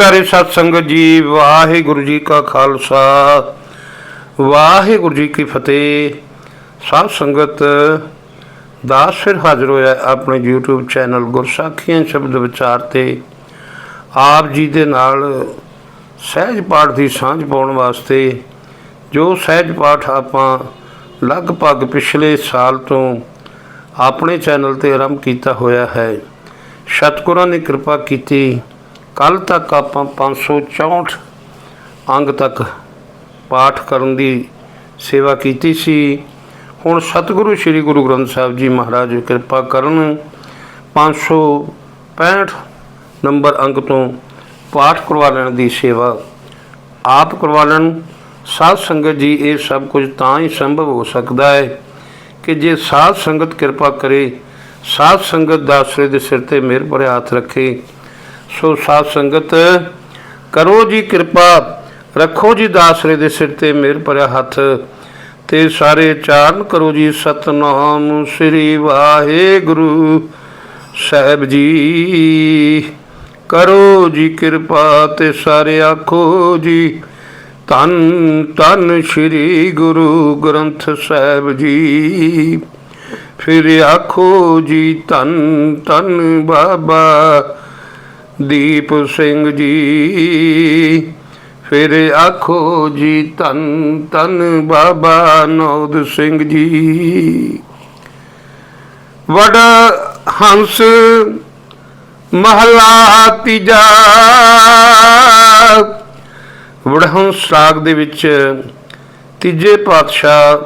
ਪਿਆਰੇ ਸਤ ਸੰਗਤ ਜੀ, ਵਾਹਿਗੁਰੂ ਜੀ ਕਾ ਖਾਲਸਾ, ਵਾਹਿਗੁਰੂ ਜੀ ਕੀ ਫਤਿਹ। ਸਤ ਸੰਗਤ ਦਾਸ ਫਿਰ ਹਾਜ਼ਰ ਹੋਇਆ ਆਪਣੇ YouTube ਚੈਨਲ ਗੁਰਸਾਖੀਆਂ ਸ਼ਬਦ ਵਿਚਾਰ ਤੇ। ਆਪ ਜੀ ਦੇ ਨਾਲ ਸਹਿਜ ਪਾਠ ਦੀ ਸਾਂਝ ਪਾਉਣ ਵਾਸਤੇ, ਜੋ ਸਹਿਜ ਪਾਠ ਆਪਾਂ ਲਗਭਗ ਪਿਛਲੇ ਸਾਲ ਤੋਂ ਆਪਣੇ ਚੈਨਲ ਤੇ ਆਰੰਭ ਕੀਤਾ ਹੋਇਆ ਹੈ। ਸਤਿਗੁਰਾਂ ਨੇ ਕਿਰਪਾ ਕੀਤੀ ਕੱਲ ਤੱਕ ਆਪਾਂ 564 ਅੰਗ ਤੱਕ ਪਾਠ ਕਰਨ ਦੀ ਸੇਵਾ ਕੀਤੀ ਸੀ। ਹੁਣ ਸਤਿਗੁਰੂ ਸ੍ਰੀ ਗੁਰੂ ਗ੍ਰੰਥ ਸਾਹਿਬ ਜੀ ਮਹਾਰਾਜ ਕਿਰਪਾ ਕਰਨ 565 ਨੰਬਰ ਅੰਗ ਤੋਂ ਪਾਠ ਕਰਵਾ ਲੈਣ ਦੀ ਸੇਵਾ ਆਪ ਕਰਵਾ ਲੈਣ। ਸਾਧ ਸੰਗਤ ਜੀ, ਇਹ ਸਭ ਕੁਝ ਤਾਂ ਹੀ ਸੰਭਵ ਹੋ ਸਕਦਾ ਹੈ ਕਿ ਜੇ ਸਾਧ ਸੰਗਤ ਕਿਰਪਾ ਕਰੇ, ਸਾਧ ਸੰਗਤ ਦਾ ਆਸਰੇ ਦੇ ਸਿਰ ਤੇ ਮਿਹਰ ਭਰਿਆ ਹੱਥ ਰੱਖੇ ਸੋ ਸਾਧ ਸੰਗਤ, ਕਰੋ ਜੀ ਕਿਰਪਾ, ਰੱਖੋ ਜੀ ਦਾਸਰੇ ਦੇ ਸਿਰ ਤੇ ਮਿਹਰ ਭਰਿਆ ਹੱਥ, ਤੇ ਸਾਰੇ ਚਾਰਨ ਕਰੋ ਜੀ ਸਤਨਾਮ ਸ੍ਰੀ ਵਾਹਿਗੁਰੂ ਸਾਹਿਬ ਜੀ। ਕਰੋ ਜੀ ਕਿਰਪਾ ਤੇ ਸਾਰੇ ਆਖੋ ਜੀ, ਧੰਨ ਧੰਨ ਸ੍ਰੀ ਗੁਰੂ ਗ੍ਰੰਥ ਸਾਹਿਬ ਜੀ। ਫਿਰ ਆਖੋ ਜੀ, ਧੰਨ ਧੰਨ ਬਾਬਾ ਦੀਪ ਸਿੰਘ ਜੀ। ਫਿਰ ਆਖੋ ਜੀ, ਧੰਨ ਧੰਨ ਬਾਬਾ ਨੌਦ ਸਿੰਘ ਜੀ। ਵਡ ਹੰਸ ਮਹਲਾ ਤੀਜਾ। ਵਡਹੰਸ ਸਾਗ ਦੇ ਵਿੱਚ ਤੀਜੇ ਪਾਤਸ਼ਾਹ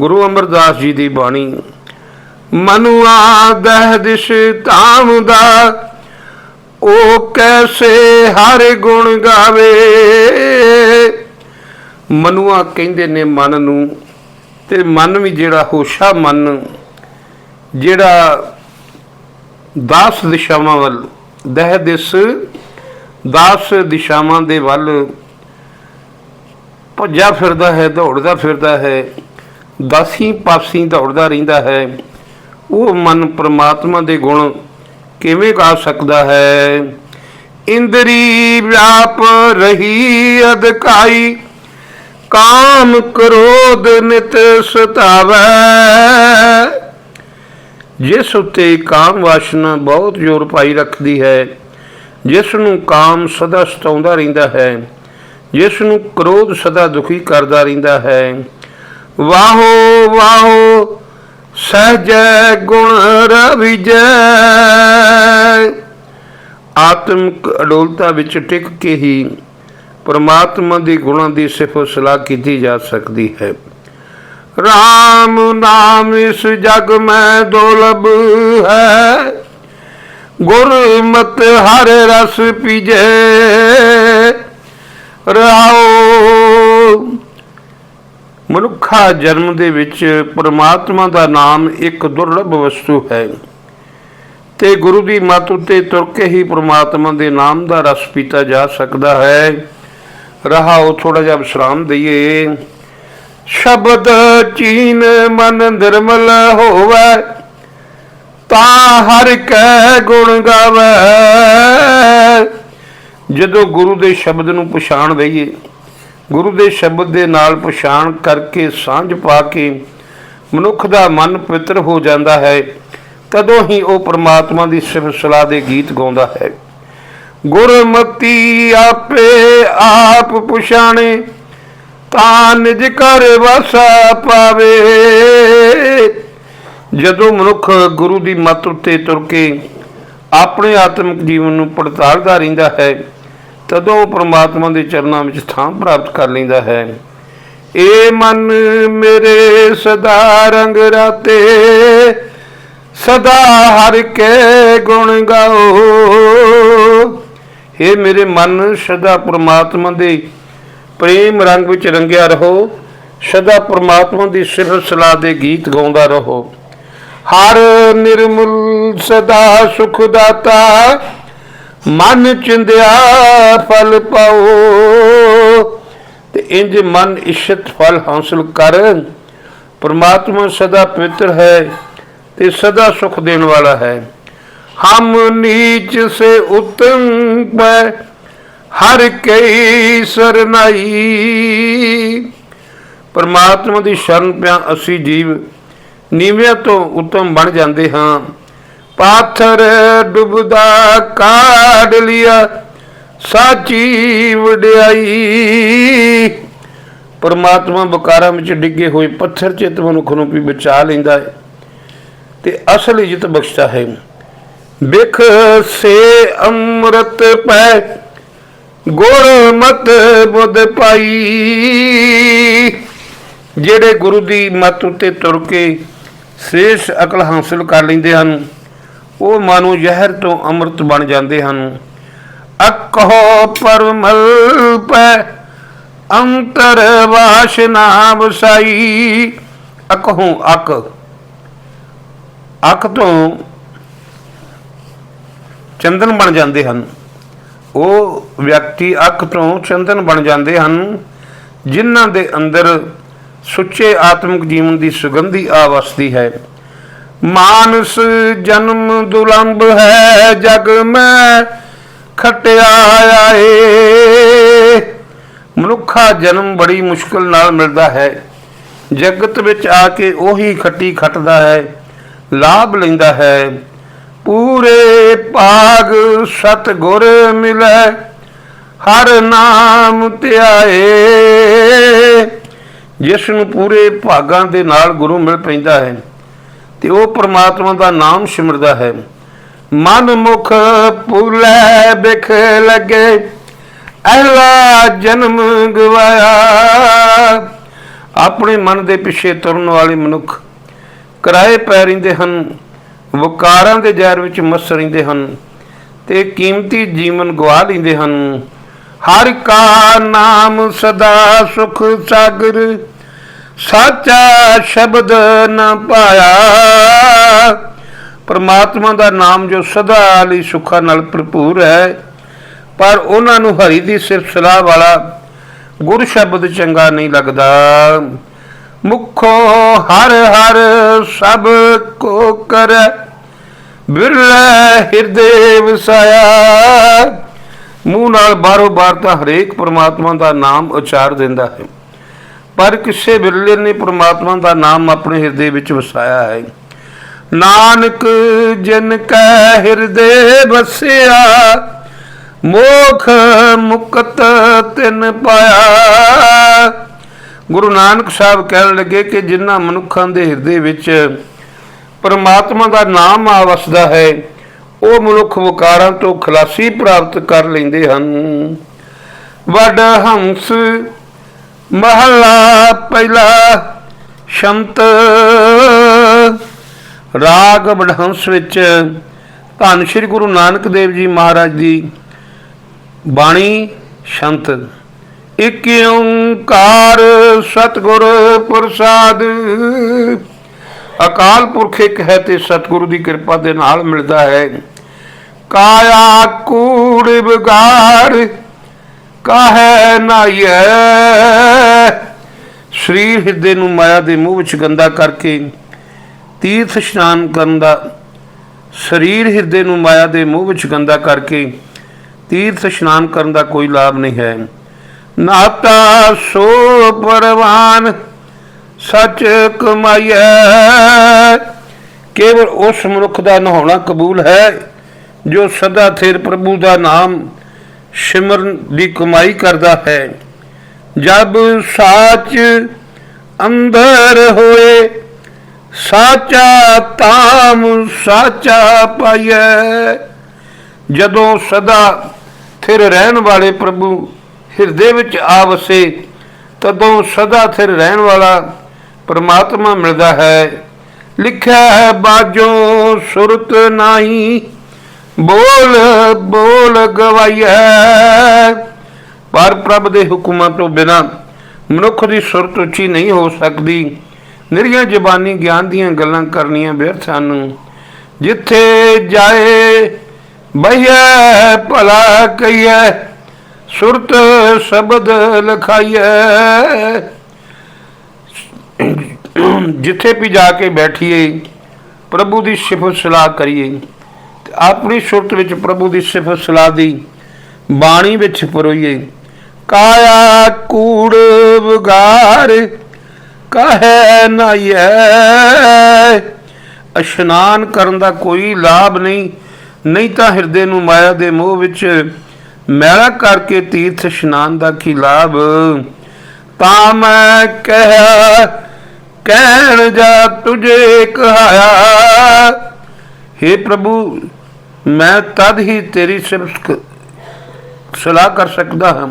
ਗੁਰੂ ਅਮਰਦਾਸ ਜੀ ਦੀ ਬਾਣੀ, ਮਨੁਆ ਦਹਿ ਦਿਸ਼ ਧਾਮ ਦਾ ਉਹ ਕੈਸੇ ਹਰ ਗੁਣ ਗਾਵੇ? ਮਨੁਆ ਕਹਿੰਦੇ ਨੇ ਮਨ ਨੂੰ ਤੇ ਮਨ ਵੀ ਜਿਹੜਾ ਹੋਸ਼ਾ ਮਨ, ਜਿਹੜਾ ਦਾਸ ਦਿਸ਼ਾਵਾਂ ਵੱਲ, ਦਹ ਦਿਸ ਦਾਸ ਦਿਸ਼ਾਵਾਂ ਦੇ ਵੱਲ ਭੱਜਾ ਫਿਰਦਾ ਹੈ, ਦੌੜਦਾ ਫਿਰਦਾ ਹੈ, ਦਾਸੀ ਪਾਸੀ ਦੌੜਦਾ ਰਹਿੰਦਾ ਹੈ, ਉਹ ਮਨ ਪ੍ਰਮਾਤਮਾ ਦੇ ਗੁਣ ਕਿਵੇਂ ਗਾ ਸਕਦਾ ਹੈ? ਇੰਦਰੀ ਵਿਆਪ ਰਹੀ ਅਧਕਾਈ, ਕਾਮ ਕ੍ਰੋਧ ਨਿਤ ਸਤਾਵੈ। ਜਿਸ ਉਤੇ ਕਾਮ ਵਾਸ਼ਨਾ ਬਹੁਤ ਜ਼ੋਰ ਪਾਈ ਰੱਖਦੀ ਹੈ ਜਿਸ ਨੂੰ ਕਾਮ ਸਦਾ ਸਤਾਉਂਦਾ ਰਹਿੰਦਾ ਹੈ ਜਿਸ ਨੂੰ ਕ੍ਰੋਧ ਸਦਾ ਦੁਖੀ ਕਰਦਾ ਰਹਿੰਦਾ ਹੈ। ਵਾਹੋ ਵਾਹੋ ਸਹਜੈ ਗੁਣ ਰਵਿਜੈ। ਆਤਮਿਕ ਅਡੋਲਤਾ ਵਿੱਚ ਟਿਕ ਕੇ ਹੀ ਪਰਮਾਤਮਾ ਦੇ ਗੁਣਾਂ ਦੀ ਸਿਫਤ ਸਲਾਹ ਕੀਤੀ ਜਾ ਸਕਦੀ ਹੈ। RAM ਨਾਮ ਇਸ ਜਗ ਮੈਂ ਦੁਰਲਭ ਹੈ। ਗੁਰਮਤਿ ਹਰ ਰਸ ਪੀਜੈ। ਮਨੁੱਖਾ ਜਨਮ ਦੇ ਵਿੱਚ ਪਰਮਾਤਮਾ ਦਾ ਨਾਮ ਇੱਕ ਦੁਰਲਭ ਵਸਤੂ ਹੈ। ਤੇ ਗੁਰੂ ਦੀ ਮੱਤ ਉੱਤੇ ਤੁਰ ਕੇ ਹੀ ਪਰਮਾਤਮਾ ਦੇ ਨਾਮ ਦਾ ਰਸ ਪੀਤਾ ਜਾ ਸਕਦਾ ਹੈ। ਰਹਾਓ ਥੋੜਾ ਜਿਹਾ ਵਿਸ਼ਰਾਮ ਦਈਏ। ਸ਼ਬਦ ਚੀਨ ਮਨ ਨਿਰਮਲ ਹੋਵੇ, ਤਾਂ ਹਰ ਕੈ ਗੁਣ ਗਾਵੇ। ਜਦੋਂ ਗੁਰੂ ਦੇ ਸ਼ਬਦ ਨੂੰ ਪਛਾਣ ਲਈਏ ਗੁਰੂ ਦੇ ਸ਼ਬਦ ਦੇ ਨਾਲ ਪਛਾਣ ਕਰਕੇ ਸਾਂਝ ਪਾ ਕੇ ਮਨੁੱਖ ਦਾ ਮਨ ਪਵਿੱਤਰ ਹੋ ਜਾਂਦਾ ਹੈ, ਤਦੋਂ ਹੀ ਉਹ ਪ੍ਰਮਾਤਮਾ ਦੀ ਸਿਫਤ ਸਲਾਹ ਦੇ ਗੀਤ ਗਾਉਂਦਾ ਹੈ। ਗੁਰਮਤੀ ਆਪੇ ਆਪ ਪੁਛਾਣੇ, ਤਾਂ ਨਿਜ ਕਰ ਵਸਾ ਪਾਵੇ। ਜਦੋਂ ਮਨੁੱਖ ਗੁਰੂ ਦੀ ਮੱਤ ਉੱਤੇ ਤੁਰ ਕੇ ਆਪਣੇ ਆਤਮਿਕ ਜੀਵਨ ਨੂੰ ਪੜਤਾਲਦਾ ਰਹਿੰਦਾ ਹੈ ਤਦੋਂ ਉਹ ਪ੍ਰਮਾਤਮਾ ਦੇ ਚਰਨਾਂ ਵਿੱਚ ਥਾਂ ਪ੍ਰਾਪਤ ਕਰ ਲੈਂਦਾ ਹੈ, ਏ ਮਨ ਮੇਰੇ ਸਦਾ ਰੰਗ ਰਾਤੇ, ਸਦਾ ਹਰ ਕੇ ਗੁਣ ਗਾਓ। ਏ ਮੇਰੇ ਮਨ, ਸਦਾ ਪ੍ਰਮਾਤਮਾ ਦੇ ਪ੍ਰੇਮ ਰੰਗ ਵਿੱਚ ਰੰਗਿਆ ਰਹੋ, ਸਦਾ ਪ੍ਰਮਾਤਮਾ ਦੀ ਸਿਫਤ ਸਲਾਹ ਦੇ ਗੀਤ ਗਾਉਂਦਾ ਰਹੋ। ਹਰ ਨਿਰਮਲ ਸਦਾ ਸੁਖ ਦਾਤਾ ਮਨ ਚਿੰਦਿਆ ਫਲ ਪਾਓ। ਤੇ ਇੰਜ ਮਨ ਇਸ਼ਤ ਫਲ ਹਾਸਲ ਕਰ। ਪਰਮਾਤਮਾ ਸਦਾ ਪਵਿੱਤਰ ਹੈ ਤੇ ਸਦਾ ਸੁਖ ਦੇਣ ਵਾਲਾ ਹੈ। ਹਮ ਨੀਚ ਸੇ ਉਤਮ ਪੈ ਹਰ ਕਈ ਸਰਨਾਈ। ਪਰਮਾਤਮਾ ਦੀ ਸ਼ਰਨ ਪਿਆ ਅਸੀਂ ਜੀਵ, ਨੀਵਿਆਂ ਤੋਂ ਉਤਮ ਬਣ ਜਾਂਦੇ ਹਾਂ। ਪਾਥਰ ਡੁੱਬਦਾ ਕਾਢ ਲਿਆ, ਸਾਚੀ ਵਡਿਆਈ। ਪਰਮਾਤਮਾ ਬਕਾਰਾਂ ਵਿੱਚ ਡਿੱਗੇ ਹੋਏ ਪੱਥਰ ਚਿਤ ਮਨੁੱਖ ਨੂੰ ਵੀ ਬਚਾ ਲੈਂਦਾ ਹੈ ਤੇ ਅਸਲ ਇੱਜ਼ਤ ਬਖਸ਼ਦਾ ਹੈ। ਬਿਖ ਸੇ ਅੰਮ੍ਰਿਤ ਪੈ ਗੁਰਮਤ ਬੁੱਧ ਪਾਈ। ਜਿਹੜੇ ਗੁਰੂ ਦੀ ਮਤ ਉਤੇ ਤੁਰ ਕੇ ਸੇਸ਼ ਅਕਲ ਹਾਸਲ ਕਰ ਲੈਂਦੇ ਹਨ ਉਹ ਮਾਨੋ ਜ਼ਹਿਰ ਤੋਂ ਅੰਮ੍ਰਿਤ ਬਣ ਜਾਂਦੇ ਹਨ। ਅਕਹੋ ਪਰਮਲ ਪੈ, ਅੰਤਰ ਵਾਸ਼ਨਾ ਵਸਾਈ ਅਕਹੋਂ ਅਕ ਅਕ। ਤੋਂ ਚੰਦਨ ਬਣ ਜਾਂਦੇ ਹਨ। ਉਹ ਵਿਅਕਤੀ ਅੱਖ ਤੋਂ ਚੰਦਨ ਬਣ ਜਾਂਦੇ ਹਨ, ਜਿਨ੍ਹਾਂ ਦੇ ਅੰਦਰ ਸੁੱਚੇ ਆਤਮਿਕ ਜੀਵਨ ਦੀ ਸੁਗੰਧੀ ਆ ਵਸਦੀ ਹੈ। ਮਾਨਸ ਜਨਮ ਦੁਲੰਭ ਹੈ, ਜਗ ਮੈਂ ਖਟਿਆ ਆਏ। ਮਨੁੱਖਾ ਜਨਮ ਬੜੀ ਮੁਸ਼ਕਲ ਨਾਲ ਮਿਲਦਾ ਹੈ। ਜਗਤ ਵਿੱਚ ਆ ਕੇ ਉਹੀ ਖੱਟੀ ਖੱਟਦਾ ਹੈ, ਲਾਭ ਲੈਂਦਾ ਹੈ। ਪੂਰੇ ਭਾਗ ਸਤ ਗੁਰ ਮਿਲੈ, ਹਰ ਨਾਮ ਧਿਆਏ। ਜਿਸ ਨੂੰ ਪੂਰੇ ਭਾਗਾਂ ਦੇ ਨਾਲ ਗੁਰੂ ਮਿਲ ਪੈਂਦਾ ਹੈ। ਤੇ ਉਹ ਪ੍ਰਮਾਤਮਾ ਦਾ ਨਾਮ ਸਿਮਰਦਾ ਹੈ। ਮਨ ਮੁਖ ਪੂਲੇ ਬਿਖ ਲਗੇ ਅਹਲਾ ਜਨਮ ਗਵਾਇਆ। ਆਪਣੇ ਮਨ ਦੇ ਪਿੱਛੇ ਤੁਰਨ ਵਾਲੇ ਮਨੁੱਖ ਕਿਰਾਏ ਪੈ ਰਹਿੰਦੇ ਹਨ, ਵਕਾਰਾਂ ਦੇ ਜ਼ਹਿਰ ਵਿੱਚ ਮਸ ਰਹਿੰਦੇ ਹਨ ਤੇ ਕੀਮਤੀ ਜੀਵਨ ਗਵਾ ਲੈਂਦੇ ਹਨ। ਹਰ ਕਾ ਨਾਮ ਸਦਾ ਸੁਖ ਸਾਗਰ ਸਾਚਾ ਸ਼ਬਦ ਨਾ ਪਾਇਆ। ਪਰਮਾਤਮਾ ਦਾ ਨਾਮ ਜੋ ਸਦਾ ਲਈ ਸੁੱਖਾਂ ਨਾਲ ਭਰਪੂਰ ਹੈ, ਪਰ ਉਹਨਾਂ ਨੂੰ ਹਰੀ ਦੀ ਸਿਰਫ ਸਲਾਹ ਵਾਲਾ ਗੁਰ ਸ਼ਬਦ ਚੰਗਾ ਨਹੀਂ ਲੱਗਦਾ। ਮੁਖੋ ਹਰ ਹਰ ਸਭ ਕੋ ਕਰੈ, ਬਿਰਲੇ ਹਿਰਦੇ ਵਸਾਇਆ। ਮੂੰਹ ਨਾਲ ਬਾਰੋ ਬਾਰ ਤਾਂ ਹਰੇਕ ਪ੍ਰਮਾਤਮਾ ਦਾ ਨਾਮ ਉਚਾਰ ਦਿੰਦਾ ਹੈ। ਪਰ ਕਿਸੇ ਬਿਰਲੇ ਨੇ ਪ੍ਰਮਾਤਮਾ ਦਾ ਨਾਮ ਆਪਣੇ ਹਿਰਦੇ ਵਿੱਚ ਵਸਾਇਆ ਹੈ। ਨਾਨਕ ਜਿਨ ਕੈ ਹਿਰਦੇ ਵਸਿਆ, ਮੋਖ ਮੁਕਤ ਤਿਨ ਪਾਇਆ। ਗੁਰੂ ਨਾਨਕ ਸਾਹਿਬ ਕਹਿਣ ਲੱਗੇ ਕਿ ਜਿਨ੍ਹਾਂ ਮਨੁੱਖਾਂ ਦੇ ਹਿਰਦੇ ਵਿੱਚ ਪਰਮਾਤਮਾ ਦਾ ਨਾਮ ਆ ਵਸਦਾ ਹੈ, ਉਹ ਮਨੁੱਖ ਵਿਕਾਰਾਂ ਤੋਂ ਖਲਾਸੀ ਪ੍ਰਾਪਤ ਕਰ ਲੈਂਦੇ ਹਨ। ਵੱਡ ਹੰਸ ਮਹਲਾ ਪਹਿਲਾ ਸ਼ੰਤ ਰਾਗ ਵਡਹੰਸ ਵਿੱਚ ਧੰਨ ਸ਼੍ਰੀ ਗੁਰੂ ਨਾਨਕ ਦੇਵ ਜੀ ਮਹਾਰਾਜ ਦੀ ਬਾਣੀ ਸ਼ੰਤ। ਇਕ ਓੰਕਾਰ ਸਤਿਗੁਰ ਪ੍ਰਸਾਦ। ਅਕਾਲ ਪੁਰਖ ਇੱਕ ਹੈ ਤੇ ਸਤਿਗੁਰੂ ਦੀ ਕਿਰਪਾ ਦੇ ਨਾਲ ਮਿਲਦਾ ਹੈ। ਕਾਇਆ ਕੂੜ ਵਿਗਾੜ ਕਾਹੈ ਨਾਈਐ? ਸਰੀਰ ਹਿਰਦੇ ਨੂੰ ਮਾਇਆ ਦੇ ਮੂੰਹ ਵਿੱਚ ਗੰਦਾ ਕਰਕੇ, ਤੀਰਥ ਇਸ਼ਨਾਨ ਕਰਨ ਦਾ, ਸਰੀਰ ਹਿਰਦੇ ਨੂੰ ਮਾਇਆ ਦੇ ਮੂੰਹ ਵਿੱਚ ਗੰਦਾ ਕਰਕੇ, ਤੀਰਥ ਇਸ਼ਨਾਨ ਕਰਨ ਦਾ ਕੋਈ ਲਾਭ ਨਹੀਂ ਹੈ। ਨਾਤਾ ਸੋ ਪਰਵਾਨ ਸੱਚ ਕਮਾਈਐ। ਕੇਵਲ ਉਸ ਮਨੁੱਖ ਦਾ ਨਹਾਉਣਾ ਕਬੂਲ ਹੈ, ਜੋ ਸਦਾ ਥਿਰ ਪ੍ਰਭੂ ਦਾ ਨਾਮ ਸਿਮਰਨ ਦੀ ਕਮਾਈ ਕਰਦਾ ਹੈ। ਜਬ ਸਾਚ ਅੰਦਰ ਹੋਏ, ਸਾਚਾ ਤਾਮ ਸਾਚਾ ਪਾਈਐ। ਜਦੋਂ ਸਦਾ ਥਿਰ ਰਹਿਣ ਵਾਲੇ ਪ੍ਰਭੂ ਹਿਰਦੇ ਵਿੱਚ ਆ ਵਸੇ ਤਦੋਂ ਸਦਾ ਥਿਰ ਰਹਿਣ ਵਾਲਾ ਪਰਮਾਤਮਾ ਮਿਲਦਾ ਹੈ। ਲਿਖਿਆ ਹੈ, ਬਾਜੋ ਸੁਰਤ ਨਹੀਂ ਬੋਲ ਬੋਲ ਗਵਾਈਐ। ਪਰ ਪ੍ਰਭ ਦੇ ਹੁਕਮਾਂ ਤੋਂ ਬਿਨਾ ਮਨੁੱਖ ਦੀ ਸੁਰਤ ਉੱਚੀ ਨਹੀਂ ਹੋ ਸਕਦੀ। ਨਿਰੀਆਂ ਜ਼ਬਾਨੀ ਗਿਆਨ ਦੀਆਂ ਗੱਲਾਂ ਕਰਨੀਆਂ ਵਿਅਰਥ ਹਨ ਜਿੱਥੇ ਜਾਏ ਬਈਐ ਭਲਾ ਕਈਐ ਸੁਰਤ ਸ਼ਬਦ ਲਖਾਈਐ। ਜਿੱਥੇ ਵੀ ਜਾ ਕੇ ਬੈਠੀਏ, ਪ੍ਰਭੂ ਦੀ ਸਿਫਤ ਸਲਾਹ ਕਰੀਏ। ਆਪਣੀ ਸੁਰਤ ਵਿੱਚ ਪ੍ਰਭੂ ਦੀ ਸਿਫਤ ਸਲਾਹ ਦੀ ਬਾਣੀ ਵਿੱਚ ਪਰੋਈਏ। ਕਾਇਆ ਕੂੜ ਵਿਗਾਰ ਕਹੈ ਨਾਈਐ। ਇਸ਼ਨਾਨ ਕਰਨ ਦਾ ਕੋਈ ਲਾਭ ਨਹੀਂ ਨਹੀਂ ਤਾਂ ਹਿਰਦੇ ਨੂੰ ਮਾਇਆ ਦੇ ਮੋਹ ਵਿੱਚ ਮੈਲਾ ਕਰਕੇ ਤੀਰਥ ਇਸ਼ਨਾਨ ਦਾ ਕੀ ਲਾਭ? ਤਾਂ ਮੈਂ ਕਹਿ ਕਹਿਣ ਜਾ ਤੁਝੇ ਕਹਾਇਆ हे ਪ੍ਰਭੂ ਮੈਂ ਤਦ ਹੀ ਤੇਰੀ ਸਿਫਤ ਸਲਾਹ ਕਰ ਸਕਦਾ ਹਾਂ,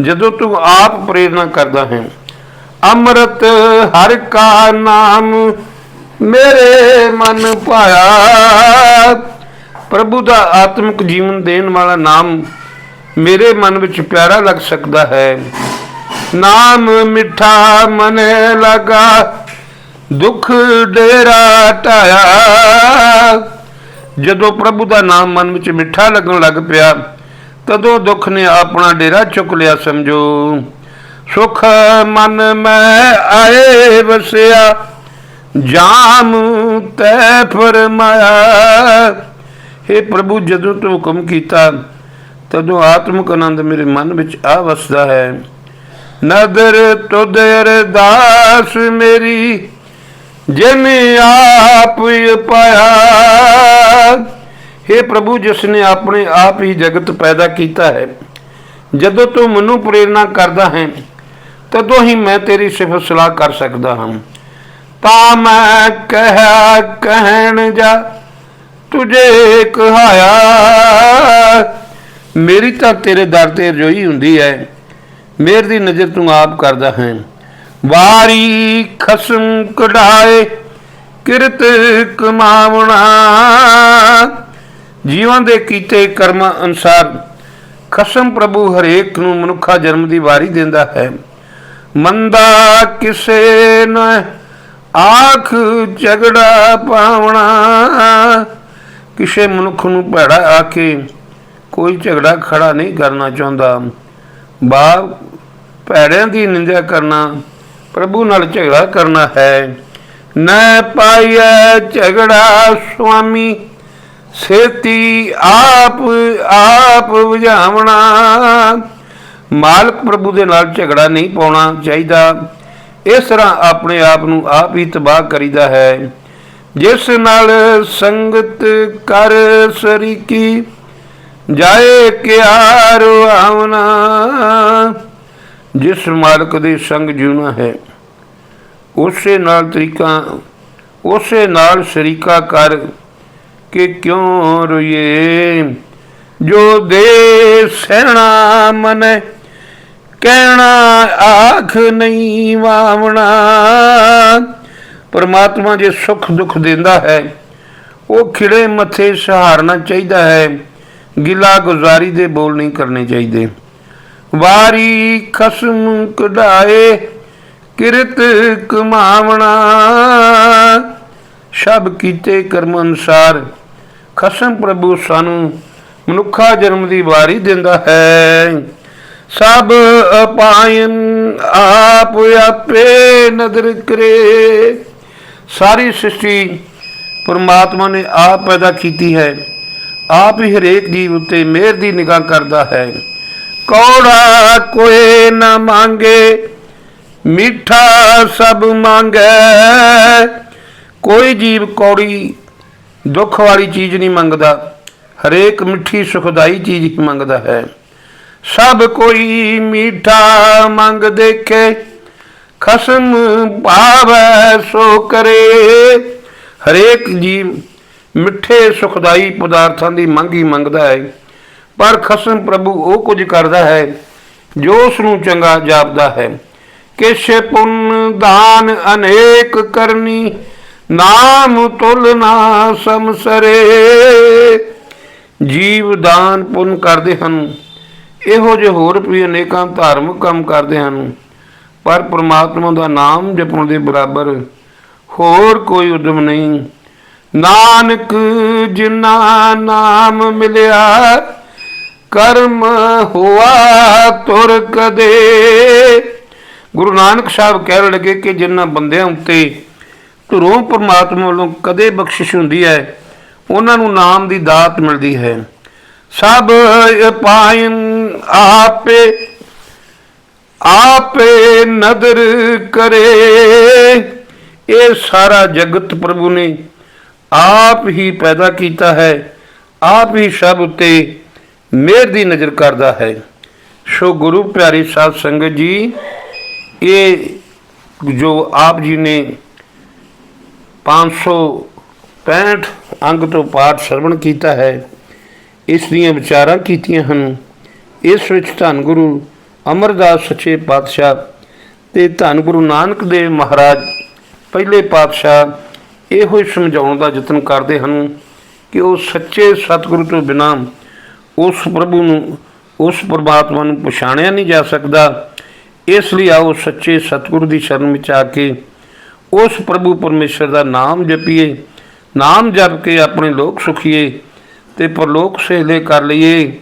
ਜਦੋਂ ਤੂੰ ਆਪ ਪ੍ਰੇਰਣਾ ਕਰਦਾ ਹੈ। ਅੰਮ੍ਰਿਤ ਹਰ ਕਾ ਨਾਮ ਮੇਰੇ ਮਨ ਪਾਇਆ। ਪ੍ਰਭੂ ਦਾ ਆਤਮਿਕ ਜੀਵਨ ਦੇਣ ਵਾਲਾ ਨਾਮ ਮੇਰੇ ਮਨ ਵਿੱਚ ਪਿਆਰਾ ਲੱਗ ਸਕਦਾ ਹੈ। ਨਾਮ ਮਿੱਠਾ ਮਨੇ ਲਗਾ, ਦੁੱਖ ਡੇਰਾ ਟਾਇਆ ਜਦੋਂ ਪ੍ਰਭੂ ਦਾ ਨਾਮ ਮਨ ਵਿੱਚ ਮਿੱਠਾ ਲੱਗਣ ਲੱਗ ਪਿਆ, ਤਦੋਂ ਦੁੱਖ ਨੇ ਆਪਣਾ ਡੇਰਾ ਚੁੱਕ ਲਿਆ ਸਮਝੋ। ਸੁਖ ਮਨ ਮੈਂ ਆਏ ਵਸਿਆ, ਜਾਮ ਤੈ ਫਰਮਾਇਆ। हे ਪ੍ਰਭੂ, ਜਦੋਂ ਤੂੰ ਹੁਕਮ ਕੀਤਾ, ਤਦੋਂ ਆਤਮਿਕ ਆਨੰਦ ਮੇਰੇ ਮਨ ਵਿੱਚ ਆ ਵਸਦਾ ਹੈ। ਨਦਰ ਤੁਧ ਅਰਦਾਸ ਮੇਰੀ, ਜਿਨ ਆਪ ਪਾਇਆ। हे ਪ੍ਰਭੂ, ਜਿਸ ਨੇ ਆਪਣੇ ਆਪ ਹੀ ਜਗਤ ਪੈਦਾ ਕੀਤਾ ਹੈ, ਜਦੋਂ ਤੂੰ ਮੈਨੂੰ ਪ੍ਰੇਰਣਾ ਕਰਦਾ ਹੈ, ਤਦੋਂ ਹੀ ਮੈਂ ਤੇਰੀ ਸਿਫਤ ਸਲਾਹ ਕਰ ਸਕਦਾ ਹਾਂ। ਤਾਂ ਮੈਂ ਕਹਿਆ, ਕਹਿਣ ਜਾ, ਤੁਝੇ ਕਹਾਇਆ, ਮੇਰੀ ਤਾਂ ਤੇਰੇ ਦਰ ਤੇ ਰਜੋਈ ਹੁੰਦੀ ਹੈ, ਮੇਰ ਦੀ ਨਜ਼ਰ ਤੂੰ ਆਪ ਕਰਦਾ ਹੈ। ਵਾਰੀ ਖਸਮ ਕਢਾਏ, ਕਿਰਤ ਕਮਾਵਣਾ ਜੀਵਨ ਦੇ ਕੀਤੇ ਕਰਮਾਂ ਅਨੁਸਾਰ ਖਸਮ ਪ੍ਰਭੂ ਹਰੇਕ ਨੂੰ ਮਨੁੱਖਾ ਜਨਮ ਦੀ ਵਾਰੀ ਦਿੰਦਾ ਹੈ। ਮੰਦਾ ਕਿਸੇ ਨ ਆਖ ਝਗੜਾ ਪਾਵਣਾ। ਕਿਸੇ ਮਨੁੱਖ ਨੂੰ ਭੈੜਾ ਆਕੇ ਕੋਈ ਝਗੜਾ ਖੜਾ ਨਹੀਂ ਕਰਨਾ ਚਾਹੁੰਦਾ। ਬਾ ਭੈੜਿਆਂ ਦੀ ਨਿੰਦਿਆ ਕਰਨਾ ਪ੍ਰਭੂ ਨਾਲ ਝਗੜਾ ਕਰਨਾ ਹੈ। ਨਾ ਪਾਈਐ ਝਗੜਾ ਸੁਆਮੀ ਸੇਤੀ ਆਪ ਆਪ ਬੁਝਾਵਣਾ। ਮਾਲਕ ਪ੍ਰਭੂ ਦੇ ਨਾਲ ਝਗੜਾ ਨਹੀਂ ਪਾਉਣਾ ਚਾਹੀਦਾ। ਇਸ ਤਰ੍ਹਾਂ ਆਪਣੇ ਆਪ ਨੂੰ ਆਪ ਹੀ ਤਬਾਹ ਕਰੀਦਾ ਹੈ। ਜਿਸ ਨਾਲ ਸੰਗਤ ਕਰ ਸਰੀਕੀ, ਜਾਏ ਕਿਆਰ ਆਵਨਾ ਜਿਸ ਮਾਲਕ ਦੇ ਸੰਗ ਜਿਉਣਾ ਹੈ, ਉਸੇ ਨਾਲ ਤਰੀਕਾ, ਉਸੇ ਨਾਲ ਸ਼ਰੀਕਾ ਕਰ ਕਿ ਕਿਉਂ ਰੁਏ ਜੋ ਦੇ ਸਹਿਣਾ ਮਨ, ਕਹਿਣਾ ਆਖ ਨਹੀਂ ਵਾਵਣਾ। ਪਰਮਾਤਮਾ ਜੇ ਸੁਖ ਦੁੱਖ ਦਿੰਦਾ ਹੈ, ਉਹ ਖਿੜੇ ਮੱਥੇ ਸਹਾਰਨਾ ਚਾਹੀਦਾ ਹੈ। ਗਿਲਾ ਗੁਜ਼ਾਰੀ ਦੇ ਬੋਲ ਨਹੀਂ ਕਰਨੇ ਚਾਹੀਦੇ। ਵਾਰੀ ਖਸਮ ਕਢਾਏ, ਕਿਰਤ ਕਮਾਵਣਾ। ਸਭ ਕੀਤੇ ਕਰਮ ਅਨੁਸਾਰ ਖਸਮ ਪ੍ਰਭੂ ਸਾਨੂੰ ਮਨੁੱਖਾ ਜਨਮ ਦੀ ਵਾਰੀ ਦਿੰਦਾ ਹੈ। ਸਭ ਅਪਾਇਨ ਆਪ ਆਪੇ ਨਦਰ ਕਰੇ। ਸਾਰੀ ਸ੍ਰਿਸ਼ਟੀ ਪਰਮਾਤਮਾ ਨੇ ਆਪ ਪੈਦਾ ਕੀਤੀ ਹੈ। ਆਪ ਹੀ ਹਰੇਕ ਜੀਵ ਉੱਤੇ ਮਿਹਰ ਦੀ ਨਿਗਾਹ ਕਰਦਾ ਹੈ। ਕੌੜਾ ਕੋਈ ਨਾ ਮੰਗੇ, ਮਿੱਠਾ ਸਭ ਮੰਗੈ। ਕੋਈ ਜੀਵ ਕੌੜੀ ਦੁੱਖ ਵਾਲੀ ਚੀਜ਼ ਨਹੀਂ ਮੰਗਦਾ, ਹਰੇਕ ਮਿੱਠੀ ਸੁਖਦਾਈ ਚੀਜ਼ ਹੀ ਮੰਗਦਾ ਹੈ। ਸਭ ਕੋਈ ਮੀਠਾ ਮੰਗ ਦੇਖੇ, ਖਸਮ ਭਾਵੈ ਸੋ ਕਰੇ। ਹਰੇਕ ਜੀਵ ਮਿੱਠੇ ਸੁਖਦਾਈ ਪਦਾਰਥਾਂ ਦੀ ਮੰਗ ਹੀ ਮੰਗਦਾ ਹੈ, ਪਰ ਖਸਮ ਪ੍ਰਭੂ ਉਹ ਕੁਝ ਕਰਦਾ ਹੈ, ਜੋ ਉਸ ਨੂੰ ਚੰਗਾ ਜਾਪਦਾ ਹੈ। ਕਿਛ ਪੁੰਨ ਦਾਨ ਅਨੇਕ ਕਰਨੀ ਨਾਮ ਤੁਲ ਨਾ ਸਮਸਰੇ ਜੀਵ ਦਾਨ ਪੁੰਨ ਕਰਦੇ ਹਨ। ਇਹੋ ਜਿਹੇ ਹੋਰ ਵੀ ਅਨੇਕਾਂ ਧਾਰਮਿਕ ਕੰਮ ਕਰਦੇ ਹਨ। ਪਰ ਪ੍ਰਮਾਤਮਾ ਦਾ ਨਾਮ ਜਪਣ ਦੇ ਬਰਾਬਰ ਹੋਰ ਕੋਈ ਉਦਮ ਨਹੀਂ। ਨਾਨਕ, ਜਿਨਾ ਨਾਮ ਮਿਲਿਆ, ਕਰਮ ਹੋਆ ਤੁਰ ਕਦੇ। ਗੁਰੂ ਨਾਨਕ ਸਾਹਿਬ ਕਹਿਣ ਲੱਗੇ ਕਿ ਜਿਨ੍ਹਾਂ ਬੰਦਿਆਂ ਉੱਤੇ ਧਰੋਂ ਪ੍ਰਮਾਤਮਾ ਵੱਲੋਂ ਕਦੇ ਬਖਸ਼ਿਸ਼ ਹੁੰਦੀ ਹੈ, ਉਹਨਾਂ ਨੂੰ ਨਾਮ ਦੀ ਦਾਤ ਮਿਲਦੀ ਹੈ। ਸਭ ਪਾਇਨ ਆਪੇ ਆਪੇ ਨਦਰ ਕਰੇ। ਇਹ ਸਾਰਾ ਜਗਤ ਪ੍ਰਭੂ ਨੇ ਆਪ ਹੀ ਪੈਦਾ ਕੀਤਾ ਹੈ, ਆਪ ਹੀ ਸਭ ਉਤੇ ਮਿਹਰ ਦੀ ਨਜ਼ਰ ਕਰਦਾ ਹੈ। ਸੋ ਗੁਰੂ ਪਿਆਰੀ ਸਾਧ ਸੰਗਤ ਜੀ, ਇਹ ਜੋ ਆਪ ਜੀ ਨੇ 565 ਅੰਗ ਤੋਂ ਪਾਠ ਸਰਵਣ ਕੀਤਾ ਹੈ। ਇਸ ਦੀਆਂ ਵਿਚਾਰਾਂ ਕੀਤੀਆਂ ਹਨ। ਇਸ ਵਿੱਚ ਧੰਨ ਗੁਰੂ ਅਮਰਦਾਸ ਸੱਚੇ ਪਾਤਸ਼ਾਹ ਤੇ ਧੰਨ ਗੁਰੂ ਨਾਨਕ ਦੇਵ ਮਹਾਰਾਜ ਪਹਿਲੇ ਪਾਤਸ਼ਾਹ ਇਹੋ ਹੀ ਸਮਝਾਉਣ ਦਾ ਯਤਨ ਕਰਦੇ ਹਨ ਕਿ ਉਹ ਸੱਚੇ ਸਤਿਗੁਰੂ ਤੋਂ ਬਿਨਾਂ ਉਸ ਪ੍ਰਭੂ ਨੂੰ, ਉਸ ਪਰਮਾਤਮਾ ਨੂੰ ਪਛਾਣਿਆ ਨਹੀਂ ਜਾ ਸਕਦਾ। ਇਸ ਲਈ ਆਓ ਸੱਚੇ ਸਤਿਗੁਰੂ ਦੀ ਸ਼ਰਨ ਵਿੱਚ ਆ ਕੇ ਉਸ ਪ੍ਰਭੂ ਪਰਮੇਸ਼ਰ ਦਾ ਨਾਮ ਜਪੀਏ, ਨਾਮ ਜਪ ਕੇ ਆਪਣੇ ਲੋਕ ਸੁਖੀਏ ਤੇ ਪਰਲੋਕ ਸਹਿਲੇ ਕਰ ਲਈਏ।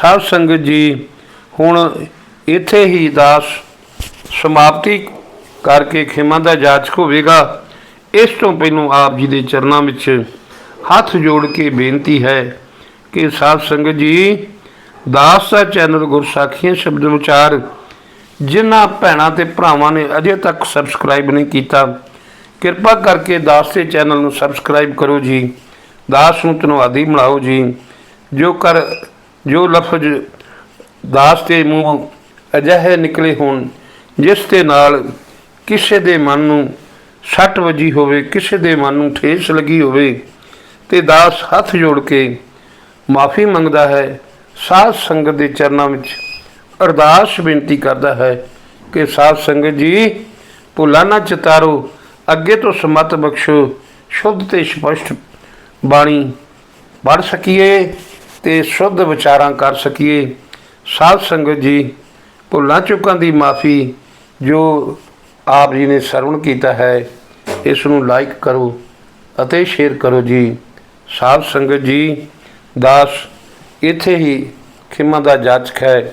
ਸਾਧ ਸੰਗਤ ਜੀ, ਹੁਣ ਇੱਥੇ ਹੀ ਦਾਸ ਸਮਾਪਤੀ ਕਰਕੇ ਖਿਮਾ ਦਾ ਜਾਚਕ ਹੋਵੇਗਾ। ਇਸ ਤੋਂ ਪਹਿਲੋਂ ਆਪ ਜੀ ਦੇ ਚਰਨਾਂ ਵਿੱਚ ਹੱਥ ਜੋੜ ਕੇ ਬੇਨਤੀ ਹੈ ਕਿ ਸਾਧ ਸੰਗਤ ਜੀ, ਦਾਸ ਦਾ ਚੈਨਲ ਗੁਰਸਾਖੀਆਂ ਸ਼ਬਦ ਵਿਚਾਰ ਜਿਨ੍ਹਾਂ ਭੈਣਾਂ ਤੇ ਭਰਾਵਾਂ ਨੇ ਅਜੇ ਤੱਕ ਸਬਸਕ੍ਰਾਈਬ ਨਹੀਂ ਕੀਤਾ, ਕਿਰਪਾ ਕਰਕੇ ਦਾਸ ਦੇ ਚੈਨਲ ਨੂੰ ਸਬਸਕ੍ਰਾਈਬ ਕਰੋ ਜੀ। ਦਾਸ ਨੂੰ ਧੰਨਵਾਦੀ ਬਣਾਓ ਜੀ। ਜੋ ਕਰ, ਜੋ ਲਫ਼ਜ਼ ਦਾਸ ਦੇ ਮੂੰਹ ਅਜਿਹੇ ਨਿਕਲੇ ਹੋਣ, ਜਿਸ ਦੇ ਨਾਲ ਕਿਸੇ ਦੇ ਮਨ ਨੂੰ ਸੱਟ ਵੱਜੀ ਹੋਵੇ, ਕਿਸੇ ਦੇ ਮਨ ਨੂੰ ਠੇਸ ਲੱਗੀ ਹੋਵੇ, ਤੇ ਦਾਸ ਹੱਥ ਜੋੜ ਕੇ ਮਾਫੀ ਮੰਗਦਾ ਹੈ। ਸਾਧ ਸੰਗਤ ਦੇ ਚਰਨਾਂ ਵਿੱਚ ਅਰਦਾਸ ਬੇਨਤੀ ਕਰਦਾ ਹੈ ਕਿ ਸਾਧ ਸੰਗਤ ਜੀ ਭੁੱਲਾਂ ਨਾ ਚਿਤਾਰੋ, ਅੱਗੇ ਤੋਂ ਸਮਤ ਬਖਸ਼ੋ, ਸ਼ੁੱਧ ਤੇ ਸਪਸ਼ਟ ਬਾਣੀ ਪੜ ਸਕੀਏ ਤੇ ਸ਼ੁੱਧ ਵਿਚਾਰਾਂ ਕਰ ਸਕੀਏ। ਸਾਧ ਸੰਗਤ ਜੀ, ਭੁੱਲਾਂ ਚੁੱਕਾਂ ਦੀ ਮਾਫੀ ਜੋ ਆਪ ਜੀ ਨੇ ਸਰਵਣ ਕੀਤਾ ਹੈ, ਇਸ ਨੂੰ ਲਾਈਕ ਕਰੋ ਅਤੇ ਸ਼ੇਅਰ ਕਰੋ ਜੀ। ਸਾਧ ਸੰਗਤ ਜੀ, ਦਾਸ, ਇੱਥੇ ਹੀ ਖਿਮਾ ਦਾ ਜਾਚਕ ਹੈ।